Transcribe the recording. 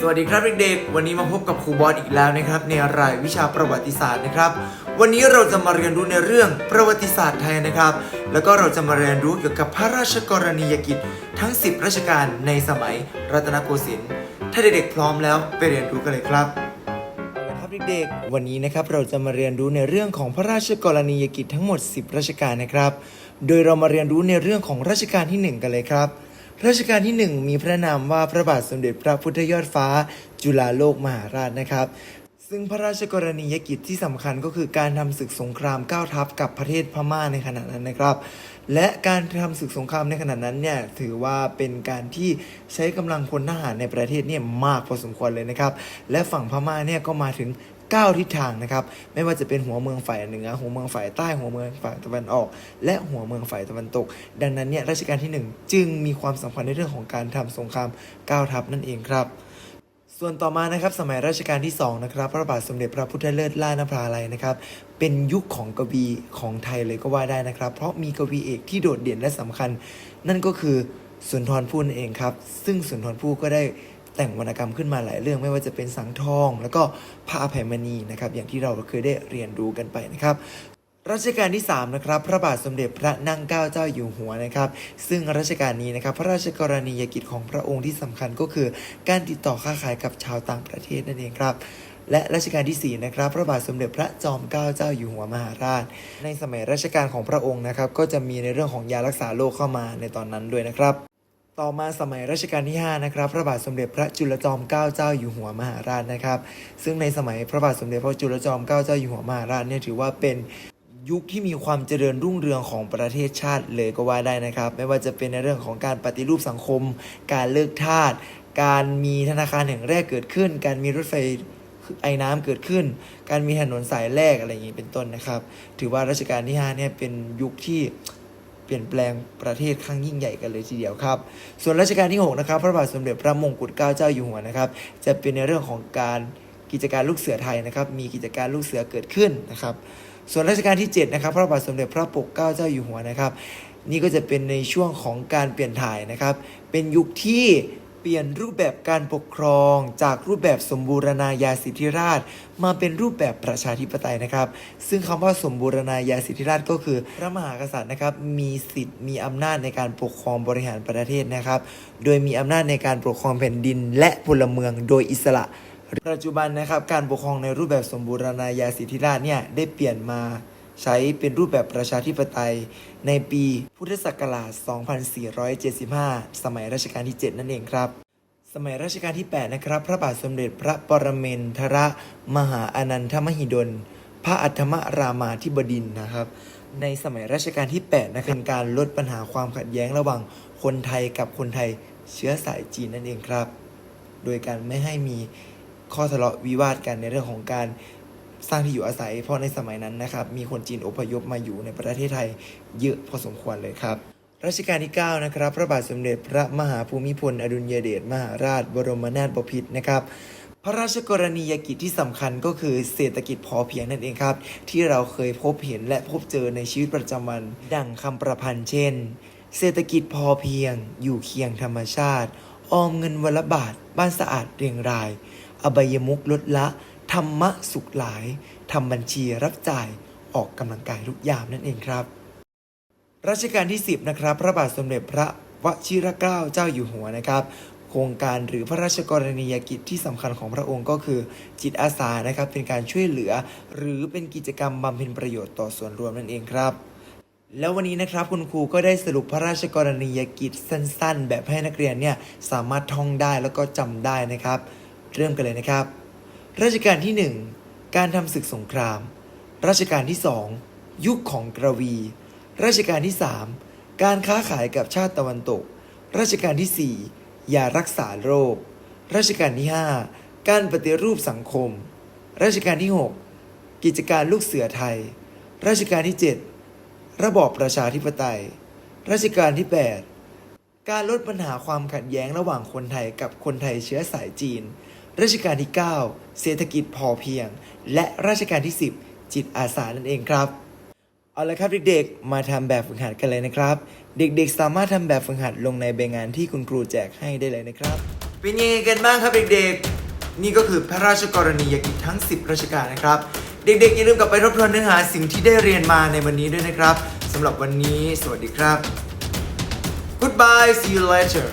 สวัสดีครับเด็กๆ วันนี้มาพบกับครูบอสอีกแล้วนะครับ ในรายวิชาประวัติศาสตร์นะครับ วันนี้เราจะมาเรียนรู้ในเรื่องประวัติศาสตร์ไทยนะครับ แล้วก็เราจะมาเรียนรู้เกี่ยวกับพระราชกรณียกิจทั้ง 10 ราชการในสมัยรัตนโกสินทร์ ถ้าเด็กๆพร้อมแล้วไปเรียนรู้กันเลยครับเอาละครับเด็กๆ วันนี้นะครับเราจะมาเรียนรู้ในเรื่องของพระราชกรณียกิจทั้งหมด 10 ราชการนะครับ โดยเรามาเรียนรู้ในเรื่องของรัชกาลที่หนึ่งกันเลยครับ รัชกาลที่ 1 มีพระนามว่าพระบาทสมเด็จพระพุทธยอดฟ้า จุฬาโลกมหาราชนะครับ ซึ่งพระราชกรณียกิจที่สำคัญก็คือการทำศึกสงครามก้าวทัพกับประเทศพม่าในขณะนั้นนะครับ และการทำศึกสงครามในขณะนั้นเนี่ยถือว่าเป็นการที่ใช้กำลังพลทหารในประเทศเนี่ยมากพอสมควรเลยนะครับ และฝั่งพม่าเนี่ยก็มาถึง 9 ทิศทางนะครับ ไม่ว่าจะเป็นหัวเมืองฝ่ายเหนือ หัวเมืองฝ่ายใต้ หัวเมืองฝ่ายตะวันออก และหัวเมืองฝ่ายตะวันตก ดังนั้นเนี่ยรัชกาลที่ 1 จึงมีความสำคัญในเรื่องของการทำสงครามก้าทัพนั่นเองครับส่วนต่อมานะครับสมัยรัชกาลที่2นะครับพระบาทสมเด็จพระพุทธเลิศล่านภาลัยนะครับเป็นยุคของกวีของไทยเลยก็ว่าได้นะครับ เพราะมีกวีเอกที่โดดเด่นและสำคัญ นั่นก็คือสุนทรภู่นั่นเองครับ ซึ่งสุนทรภู่ก็ได้ แต่งวรรณกรรมขึ้นมาหลายเรื่องไม่ว่าจะเป็นสังทอง แล้วก็พระอภัยมณีนะครับอย่างที่เราเคยได้เรียนรู้กันไปนะครับรัชกาลที่ 3 นะครับ พระบาทสมเด็จพระนั่งเกล้าเจ้าอยู่หัวนะครับ ซึ่งรัชกาลนี้นะครับ พระราชกรณียกิจของพระองค์ที่สำคัญก็คือ การติดต่อค้าขายกับชาวต่างประเทศนั่นเองครับ และรัชกาลที่ 4 นะครับ พระบาทสมเด็จพระจอมเกล้าเจ้าอยู่หัวมหาราช ในสมัยรัชกาลของพระองค์นะครับ ก็จะมีในเรื่องของยารักษาโรคเข้ามาในตอนนั้นด้วยนะครับ ต่อมาสมัยรัชกาลที่ 5 นะครับ พระบาทสมเด็จพระจุลจอมเกล้าเจ้าอยู่หัวมหาราชนะครับ ซึ่งในสมัยพระบาทสมเด็จพระจุลจอมเกล้าเจ้าอยู่หัวมหาราชเนี่ยถือว่าเป็นยุคที่มีความเจริญรุ่งเรืองของประเทศชาติเลยก็ว่าได้นะครับ ไม่ว่าจะเป็นในเรื่องของการปฏิรูปสังคม การเลิกทาสการมีธนาคารแห่งแรกเกิดขึ้น การมีรถไฟไอ้น้ำเกิดขึ้น การมีถนนสายแรกอะไรอย่างนี้เป็นต้นนะครับ ถือว่ารัชกาลที่5เนี่ยเป็นยุคที่ เปลี่ยนแปลงประเทศครั้งยิ่งใหญ่กันเลยทีเดียวครับ ส่วนรัชกาลที่6นะครับพระบาทสมเด็จพระมงกุฎเกล้าเจ้าอยู่หัวนะครับ จะเป็นในเรื่องของการกิจการลูกเสือไทยนะครับ มีกิจการลูกเสือเกิดขึ้นนะครับ ส่วนรัชกาลที่7นะครับพระบาทสมเด็จพระปกเกล้าเจ้าอยู่หัวนะครับ นี่ก็จะเป็นในช่วงของการเปลี่ยนถ่ายนะครับ เป็นยุคที่ เปลี่ยนรูปแบบการปกครองจากรูปแบบสมบูรณาญาสิทธิราช มาเป็นรูปแบบประชาธิปไตยนะครับ ซึ่งคำว่าสมบูรณาญาสิทธิราชก็คือ พระมหากษัตริย์นะครับมีสิทธิ์มีอำนาจในการปกครองบริหารประเทศนะครับ โดยมีอำนาจในการปกครองแผ่นดิน และพลเมืองโดยอิสระ ปัจจุบันนะครับการปกครองในรูปแบบสมบูรณาญาสิทธิราชเนี่ยได้เปลี่ยนมา ใช้เป็นรูปแบบประชาธิปไตย ในปีพุทธศักราช 2475 สมัยรัชกาลที่ 7 นั่นเองครับ สมัยรัชกาลที่ 8 นะครับ พระบาทสมเด็จพระปรเมนทรมหาอนันทมหิดล พระอัฏฐมรามาธิบดินนะครับ ในสมัยรัชกาลที่ 8 นะเป็นการลดปัญหาความขัดแย้งระหว่างคนไทยกับคนไทยเชื้อสายจีนนั่นเองครับ โดยการไม่ให้มีข้อทะเลาะวิวาทกันในเรื่องของการ สร้างที่อยู่อาศัย เพราะในสมัยนั้นนะครับมีคนจีนอพยพมาอยู่ในประเทศไทยเยอะพอสมควรเลยครับรัชกาลที่ 9 นะครับ พระบาทสมเด็จพระมหาภูมิพล อดุลยเดชมหาราช บรมนาถบพิตรนะครับ พระราชกรณียกิจที่สำคัญก็คือเศรษฐกิจพอเพียงนั่นเองครับ ที่เราเคยพบเห็นและพบเจอในชีวิตประจำวัน ดังคำประพันธ์เช่น เศรษฐกิจพอเพียง อยู่เคียงธรรมชาติ ออมเงินวันละบาท บ้านสะอาดเรียงราย อบายมุกลดละ ธรรมะสุขหลายทำบัญชีรับจ่ายออกกำลังกายทุกยามนั่นเองครับรัชกาลที่ 10 นะครับ พระบาทสมเด็จพระวชิรเกล้าเจ้าอยู่หัวนะครับ โครงการหรือพระราชกรณียกิจที่สำคัญของพระองค์ก็คือ จิตอาสานะครับ เป็นการช่วยเหลือ หรือเป็นกิจกรรมบำเพ็ญประโยชน์ต่อส่วนรวมนั่นเองครับ แล้ววันนี้นะครับคุณครูก็ได้สรุปพระราชกรณียกิจสั้น ๆ แบบให้นักเรียนเนี่ยสามารถท่องได้แล้วก็จำได้นะครับ เริ่มกันเลยนะครับ รัชกาลที่ 1 การทำศึกสงคราม รัชกาลที่ 2 ยุคของกระวี รัชกาลที่ 3 การค้าขายกับชาติตะวันตก รัชกาลที่ 4 ยารักษาโรค รัชกาลที่ 5 การปฏิรูปสังคม รัชกาลที่ 6 กิจการลูกเสือไทย รัชกาลที่ 7 ระบอบประชาธิปไตย รัชกาลที่ 8 การลดปัญหาความขัดแย้งระหว่างคนไทยกับคนไทยเชื้อสายจีน รัชกาลที่ 9 เศรษฐกิจพอเพียง และรัชกาลที่ 10 จิตอาสานั่นเองครับ เอาละครับเด็กๆ มาทำแบบฝึกหัดกันเลยนะครับ เด็กๆ สามารถทำแบบฝึกหัดลงในใบงานที่คุณครูแจกให้ได้เลยนะครับ เป็นยังไงกันบ้างครับเด็กๆ นี่ก็คือพระราชกรณียกิจทั้ง 10 ราชการนะครับ เด็กๆอย่าลืมกลับไปทบทวนเนื้อหาสิ่งที่ได้เรียนมาในวันนี้ด้วยนะครับสำหรับวันนี้ สวัสดีครับ Goodbye see you later